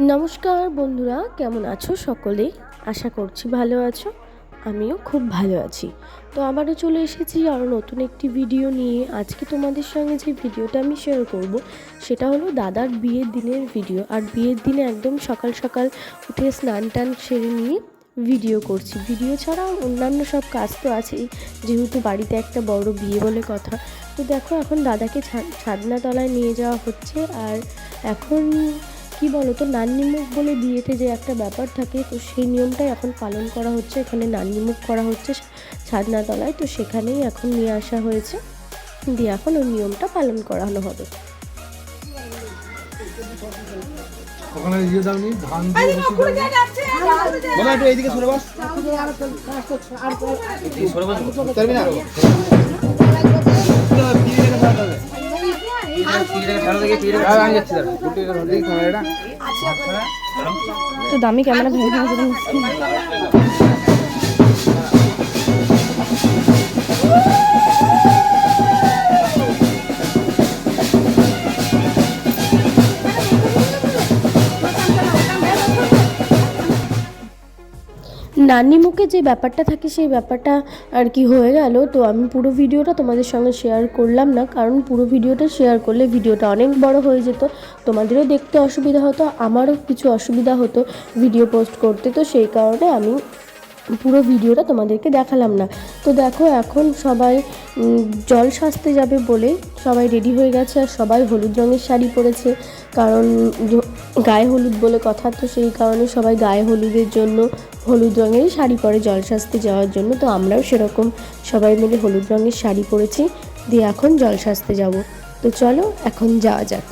নমস্কার বন্ধুরা, কেমন আছো সকলে? আশা করছি ভালো আছো, আমিও খুব ভালো আছি। তো আবারও চলে এসেছি আরও নতুন একটি ভিডিও নিয়ে। আজকে তোমাদের সঙ্গে যে ভিডিওটা আমি শেয়ার করব, সেটা হলো দাদার বিয়ের দিনের ভিডিও। আর বিয়ের দিনে একদম সকাল সকাল উঠে স্নান টান সেরে নিয়ে ভিডিও করছি। ভিডিও ছাড়াও অন্যান্য সব কাজ তো আছেই, যেহেতু বাড়িতে একটা বড় বিয়ে বলে কথা। তো দেখো, এখন দাদাকে ছা- ছাদনা তলায় নিয়ে যাওয়া হচ্ছে। আর এখন কি বলো তো নান্নিমুখ বলে বিয়েতে যে একটা ব্যাপার থাকে তো সেই নিয়মটাই এখন পালন করা হচ্ছে। এখানে নান্নিমুখ করা হচ্ছে ছাদনা তলায় তো সেখানেই এখন নিয়ে আসা হয়েছে। দিয়ে এখন ওই নিয়মটা পালন করানো হবে। ওখানে ইয়ে দাওনি ধান দিয়ে বসে একটু এইদিকে সরে বস। এই সরে বস। তো দামি ক্যামেরা ভেঙে ভেঙে নানি মুখে যে ব্যাপারটা থাকে সেই ব্যাপারটা আর কি হয়ে গেল। তো আমি পুরো ভিডিওটা তোমাদের সঙ্গে শেয়ার করলাম না, কারণ পুরো ভিডিওটা শেয়ার করলে ভিডিওটা অনেক বড় হয়ে যেত। তোমাদেরও দেখতে অসুবিধা হতো, আমারও কিছু অসুবিধা হতো ভিডিও পোস্ট করতে। তো সেই কারণে আমি পুরো ভিডিওটা তোমাদেরকে দেখালাম না। তো দেখো এখন সবাই জল সাজতে যাবে বলে সবাই রেডি হয়ে গেছে আর সবাই হলুদ রঙের শাড়ি পরেছে। কারণ গায়ে হলুদ বলে কথা, তো সেই কারণে সবাই গায়ে হলুদের জন্য হলুদ রঙেরই শাড়ি পরে জল সাজতে যাওয়ার জন্য। তো আমরাও সেরকম সবাই মিলে হলুদ রঙের শাড়ি পরেছি, দিয়ে এখন জল সাজতে যাব। তো চলো এখন যাওয়া যাক।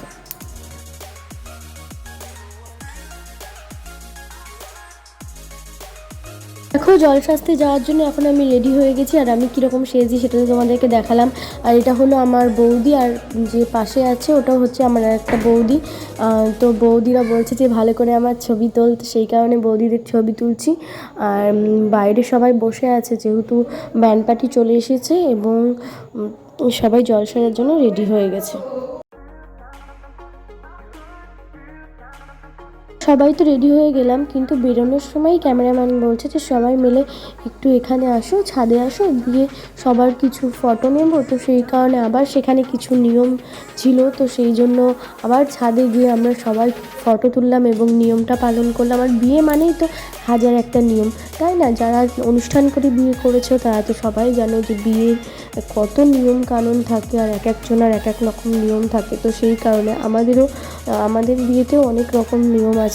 দেখো, জল সাজতে যাওয়ার জন্য এখন আমি রেডি হয়ে গেছি, আর আমি কীরকম সেজি সেটা তো তোমাদেরকে দেখালাম। আর এটা হলো আমার বৌদি, আর যে পাশে আছে ওটা হচ্ছে আমার একটা বৌদি। তো বৌদিরা বলছে যে ভালো করে আমার ছবি তোল সেই কারণে বৌদিদের ছবি তুলছি। আর বাইরে সবাই বসে আছে, যেহেতু ব্যান্ড পার্টি চলে এসেছে এবং সবাই জল সাজার জন্য রেডি হয়ে গেছে। সবাই তো রেডি হয়ে গেলাম, কিন্তু বেরোনোর সময় ক্যামেরাম্যান বলছে যে সবাই মিলে একটু এখানে আসো, ছাদে আসো দিয়ে সবার কিছু ফটো নেব। তো সেই কারণে আবার সেখানে কিছু নিয়ম ছিল, তো সেই জন্য আবার ছাদে গিয়ে আমরা সবাই ফটো তুললাম এবং নিয়মটা পালন করলাম। আর বিয়ে মানেই তো হাজার একটা নিয়ম, তাই না? যারা অনুষ্ঠান করে বিয়ে করেছে, তারা তো সবাই জানো যে বিয়ের কত নিয়ম কানুন থাকে, আর এক একজনের এক এক রকম নিয়ম থাকে। তো সেই কারণে আমাদেরও, আমাদের বিয়েতেও অনেক রকম নিয়ম আছে।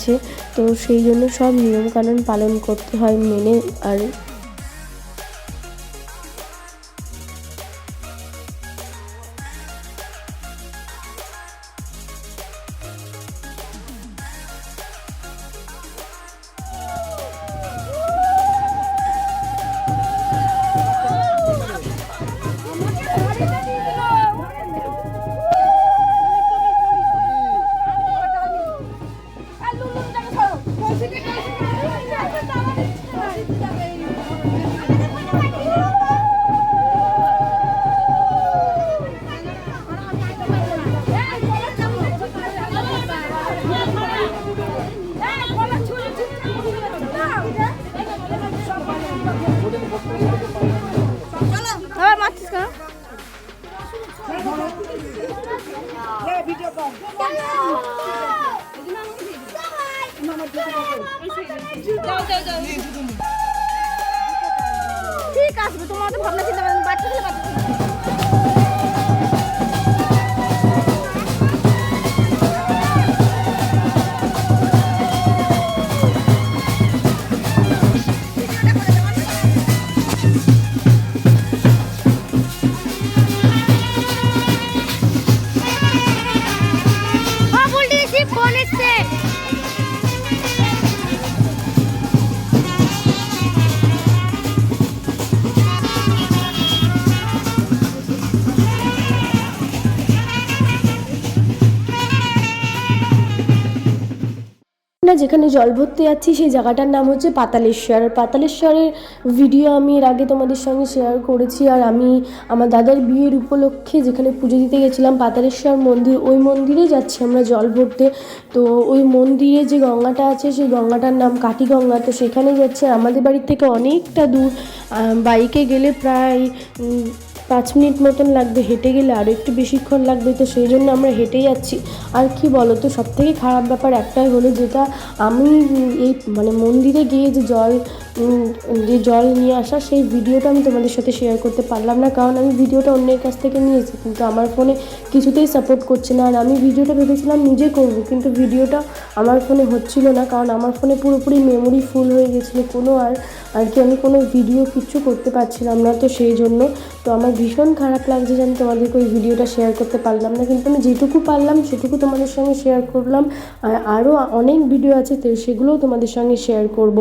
তো সেই জন্য সব নিয়মকানুন পালন করতে হয় মেনে আর ভাবনা চিন্তা বাচ্চা ছেলে বাচ্চা না, যেখানে জল ভরতে যাচ্ছি সেই জায়গাটার নাম হচ্ছে পাতালেশ্বর। পাতালেশ্বরের ভিডিও আমি এর আগে তোমাদের সঙ্গে শেয়ার করেছি আর আমি আমার দাদার বিয়ের উপলক্ষে যেখানে পুজো দিতে গেছিলাম, পাতালেশ্বর মন্দির, ওই মন্দিরে যাচ্ছি আমরা জল ভরতে। তো ওই মন্দিরে যে গঙ্গাটা আছে, সেই গঙ্গাটার নাম কাটি গঙ্গা তো সেখানে যাচ্ছে আমাদের বাড়ির থেকে অনেকটা দূর। বাইকে গেলে প্রায় পাঁচ মিনিট মতন লাগবে হেঁটে গেলে আরও একটু বেশিক্ষণ লাগবে, তো সেই জন্য আমরা হেঁটে যাচ্ছি। আর কি বলো তো সব থেকে খারাপ ব্যাপার একটাই হলো যেটা আমি এই মানে মন্দিরে গিয়ে যে জল যে জল নিয়ে আসা, সেই ভিডিওটা আমি তোমাদের সাথে শেয়ার করতে পারলাম না, কারণ আমি ভিডিওটা অন্যের কাছ থেকে নিয়েছি, কিন্তু আমার ফোনে কিছুতেই সাপোর্ট করছে না। আর আমি ভিডিওটা ভেবেছিলাম নিজে করব, কিন্তু ভিডিওটা আমার ফোনে হচ্ছিল না, কারণ আমার ফোনে পুরোপুরি মেমোরি ফুল হয়ে গেছিল কোনো আর আর কি আমি কোনো ভিডিও কিচ্ছু করতে পারছিলাম না, তো সেই জন্য, তো আমার ভীষণ খারাপ লাগছে যে আমি তোমাদেরকে ওই ভিডিওটা শেয়ার করতে পারলাম না। কিন্তু আমি যেটুকু পারলাম, সেটুকু তোমাদের সঙ্গে শেয়ার করলাম। আর আরও অনেক ভিডিও আছে, তো সেগুলোও তোমাদের সঙ্গে শেয়ার করব।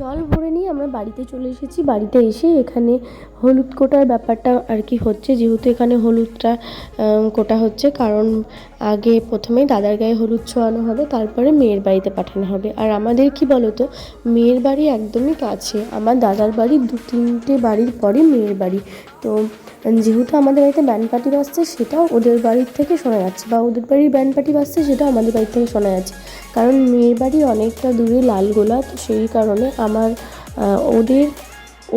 জল ভরে নিয়ে আমরা বাড়িতে চলে এসেছি। বাড়িতে এসে এখানে হলুদ কোটার ব্যাপারটা আর কি হচ্ছে। যেহেতু এখানে হলুদটা কোটা হচ্ছে, কারণ আগে প্রথমেই দাদার গায়ে হলুদ ছোঁয়ানো হবে, তারপরে মেয়ের বাড়িতে পাঠানো হবে। আর আমাদের কি বলতো, মেয়ের বাড়ি একদমই কাছে। আমার দাদার বাড়ি দু তিনটে বাড়ির পরে মেয়ের বাড়ি। তো যেহেতু আমাদের বাড়িতে ব্যান্ড পার্টি বাজছে, সেটাও ওদের বাড়ির থেকে শোনা যাচ্ছে, বা ওদের বাড়ির ব্যান্ড পার্টি বাজছে, সেটাও আমাদের বাড়ির থেকে শোনা যাচ্ছে। কারণ মেয়ের বাড়ি অনেকটা দূরে লালগোলা, তো সেই কারণে আমার ওদের,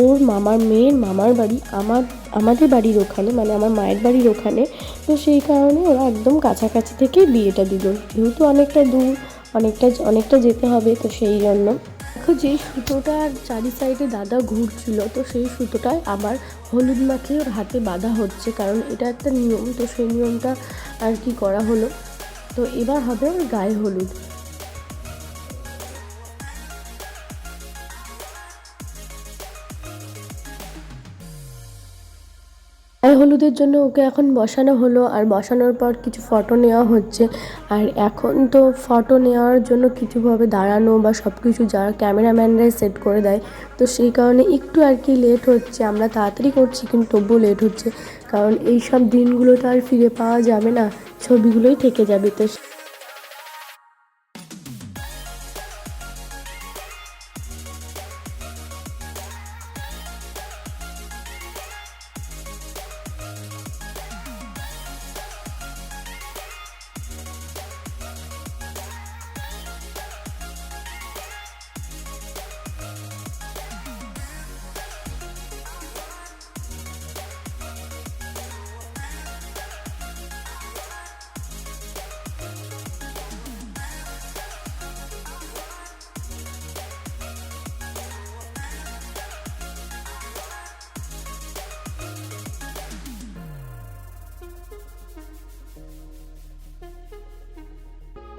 ওর মামার মেয়ের মামার বাড়ি, আমার, আমাদের বাড়ির ওখানে মানে আমার মায়ের বাড়ির ওখানে, তো সেই কারণে ওরা একদম কাছাকাছি থেকে বিয়েটা দিল। যেহেতু অনেকটা দূর, অনেকটা অনেকটা যেতে হবে, তো সেই জন্য। দেখো যে সুতোটার চারি সাইডে দাদা ঘুরছিল, তো সেই সুতোটায় আবার হলুদ মাখিয়ে ওর হাতে বাঁধা হচ্ছে, কারণ এটা একটা নিয়ম, তো সেই নিয়মটা আর কি করা হলো। তো এবার হবে ওর গায়ে হলুদ। গায়ে হলুদের জন্য ওকে এখন বসানো হলো, আর বসানোর পর কিছু ফটো নেওয়া হচ্ছে। আর এখন তো ফটো নেওয়ার জন্য কিছুভাবে দাঁড়ানো বা সব কিছু যারা ক্যামেরাম্যানরাই সেট করে দেয়, তো সেই কারণে একটু আর কি লেট হচ্ছে। আমরা তাড়াতাড়ি করছি, কিন্তু তবুও লেট হচ্ছে। কারণ এই সব দিনগুলো তো আর ফিরে পাওয়া যাবে না, ছবিগুলোই থেকে যাবে। তো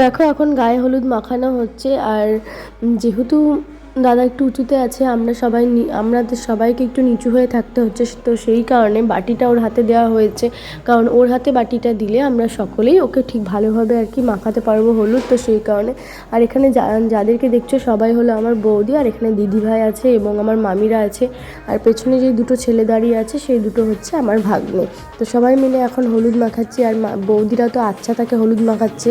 দেখো, এখন গায়ে হলুদ মাখানো হচ্ছে আর যেহেতু দাদা একটু উঁচুতে আছে, আমরা সবাই আমাদের সবাইকে একটু নিচু হয়ে থাকতে হচ্ছে, তো সেই কারণে বাটিটা ওর হাতে দেওয়া হয়েছে। কারণ ওর হাতে বাটিটা দিলে আমরা সকলেই ওকে ঠিক ভালোভাবে আর কি মাখাতে পারব হলুদ, তো সেই কারণে। আর এখানে যাদেরকে দেখছ সবাই হলো আমার বৌদি আর এখানে দিদিভাই আছে এবং আমার মামিরা আছে। আর পেছনে যে দুটো ছেলে দাঁড়িয়ে আছে, সেই দুটো হচ্ছে আমার ভাগ্নে। তো সবাই মিলে এখন হলুদ মাখাচ্ছি আর বৌদিরা তো আচ্ছা তাকে হলুদ মাখাচ্ছে।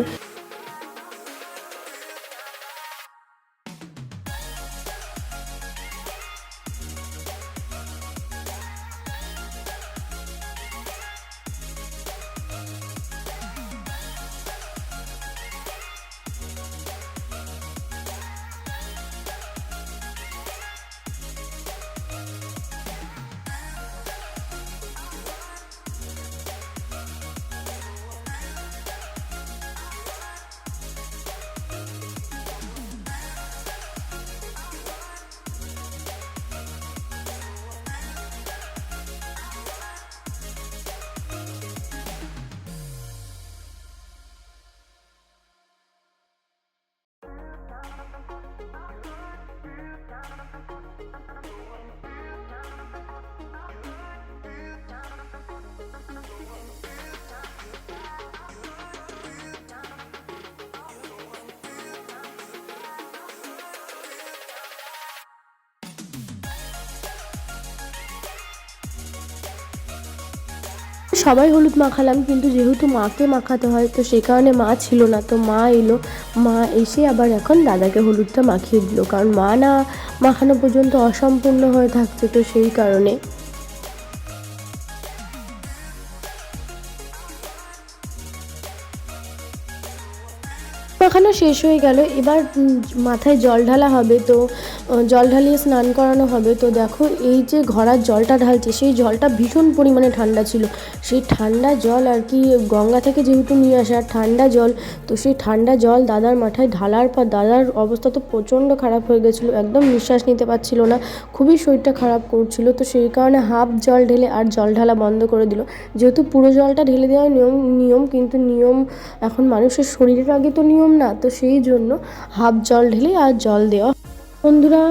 সবাই হলুদ মাখালাম, কিন্তু যেহেতু মাকে মাখাতে হয়, তো সেই কারণে মা ছিল না। তো মা এলো, মা এসে আবার এখন দাদাকে হলুদটা মাখিয়ে দিল। কারণ মা না মাখানো পর্যন্ত অসম্পূর্ণ হয়ে থাকছে, তো সেই কারণে। মাখানো শেষ হয়ে গেল। এবার মাথায় জল ঢালা হবে, তো জল ঢালিয়ে স্নান করানো হবে। তো দেখো, এই যে ঘরার জলটা ঢালছে, সেই জলটা ভীষণ পরিমাণে ঠান্ডা ছিল। সেই ঠান্ডা জল আর কি গঙ্গা থেকে যেহেতু নিয়ে আসা ঠান্ডা জল, তো সেই ঠান্ডা জল দাদার মাথায় ঢালার পর দাদার অবস্থা তো প্রচণ্ড খারাপ হয়ে গেছিল, একদম নিঃশ্বাস নিতে পারছিল না, খুবই শরীরটা খারাপ করছিল। তো সেই কারণে হাফ জল ঢেলে আর জল ঢালা বন্ধ করে দিল। যেহেতু পুরো জলটা ঢেলে দেওয়ার নিয়ম নিয়ম, কিন্তু নিয়ম এখন মানুষের শরীরের আগে তো নিয়ম না, তো সেই জন্য হাফ জল ঢেলে আর জল দেওয়া বন্ধুরা,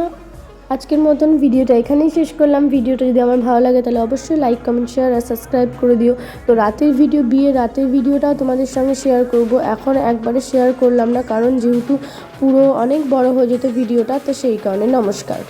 আজকের মতন ভিডিওটা এখানেই শেষ করলাম। ভিডিওটা যদি আমার ভালো লাগে, তাহলে অবশ্যই লাইক কমেন্ট শেয়ার আর সাবস্ক্রাইব করে দিও। তো রাতের ভিডিও বিয়ে রাতের ভিডিওটা তোমাদের সঙ্গে শেয়ার করব। এখন একবারে শেয়ার করলাম না, কারণ যেহেতু পুরো অনেক বড় হয়ে যেত ভিডিওটা, তো সেই কারণে নমস্কার।